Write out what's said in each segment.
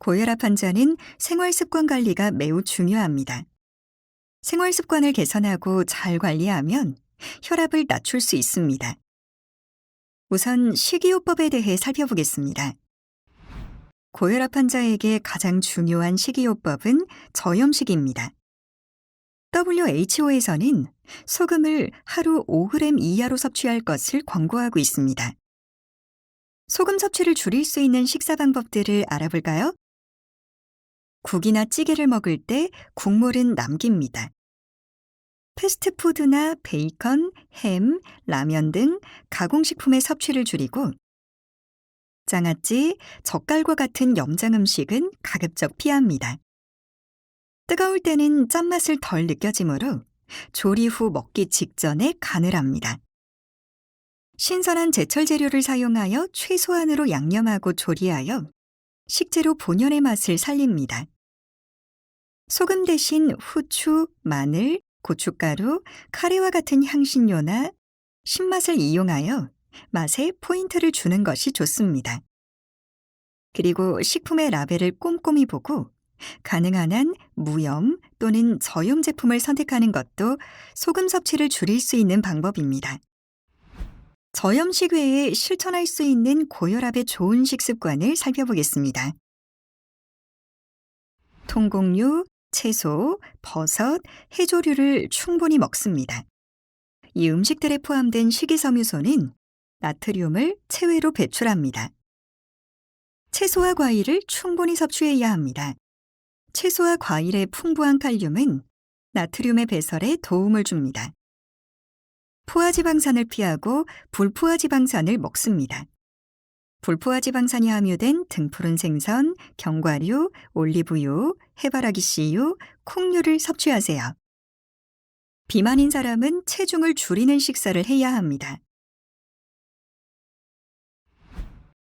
고혈압 환자는 생활 습관 관리가 매우 중요합니다. 생활 습관을 개선하고 잘 관리하면 혈압을 낮출 수 있습니다. 우선 식이요법에 대해 살펴보겠습니다. 고혈압 환자에게 가장 중요한 식이요법은 저염식입니다. WHO에서는 소금을 하루 5g 이하로 섭취할 것을 권고하고 있습니다. 소금 섭취를 줄일 수 있는 식사 방법들을 알아볼까요? 국이나 찌개를 먹을 때 국물은 남깁니다. 패스트푸드나 베이컨, 햄, 라면 등 가공식품의 섭취를 줄이고 장아찌, 젓갈과 같은 염장 음식은 가급적 피합니다. 뜨거울 때는 짠맛을 덜 느껴지므로 조리 후 먹기 직전에 간을 합니다. 신선한 제철 재료를 사용하여 최소한으로 양념하고 조리하여 식재료 본연의 맛을 살립니다. 소금 대신 후추, 마늘, 고춧가루, 카레와 같은 향신료나 신맛을 이용하여 맛에 포인트를 주는 것이 좋습니다. 그리고 식품의 라벨을 꼼꼼히 보고 가능한 한 무염 또는 저염 제품을 선택하는 것도 소금 섭취를 줄일 수 있는 방법입니다. 저염식 외에 실천할 수 있는 고혈압에 좋은 식습관을 살펴보겠습니다. 통곡류, 채소, 버섯, 해조류를 충분히 먹습니다. 이 음식들에 포함된 식이섬유소는 나트륨을 체외로 배출합니다. 채소와 과일을 충분히 섭취해야 합니다. 채소와 과일의 풍부한 칼륨은 나트륨의 배설에 도움을 줍니다. 포화지방산을 피하고 불포화지방산을 먹습니다. 불포화지방산이 함유된 등푸른 생선, 견과류, 올리브유, 해바라기 씨유, 콩류를 섭취하세요. 비만인 사람은 체중을 줄이는 식사를 해야 합니다.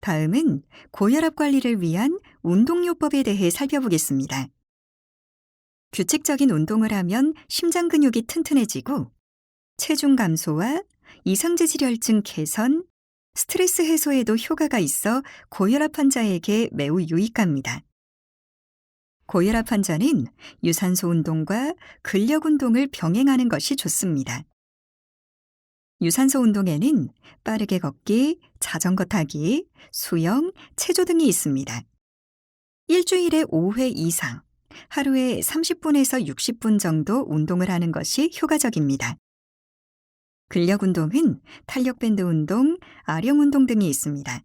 다음은 고혈압 관리를 위한 운동요법에 대해 살펴보겠습니다. 규칙적인 운동을 하면 심장 근육이 튼튼해지고 체중 감소와 이상제 질혈증 개선, 스트레스 해소에도 효과가 있어 고혈압 환자에게 매우 유익합니다. 고혈압 환자는 유산소 운동과 근력 운동을 병행하는 것이 좋습니다. 유산소 운동에는 빠르게 걷기, 자전거 타기, 수영, 체조 등이 있습니다. 일주일에 5회 이상, 하루에 30분에서 60분 정도 운동을 하는 것이 효과적입니다. 근력 운동은 탄력 밴드 운동, 아령 운동 등이 있습니다.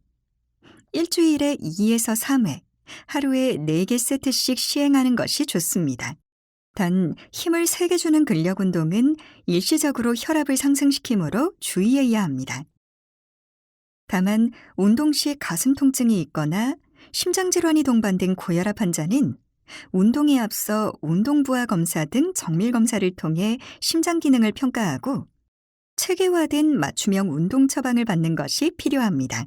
일주일에 2에서 3회, 하루에 4개 세트씩 시행하는 것이 좋습니다. 단 힘을 세게 주는 근력 운동은 일시적으로 혈압을 상승시키므로 주의해야 합니다. 다만 운동 시 가슴 통증이 있거나 심장 질환이 동반된 고혈압 환자는 운동에 앞서 운동부하 검사 등 정밀 검사를 통해 심장 기능을 평가하고 체계화된 맞춤형 운동 처방을 받는 것이 필요합니다.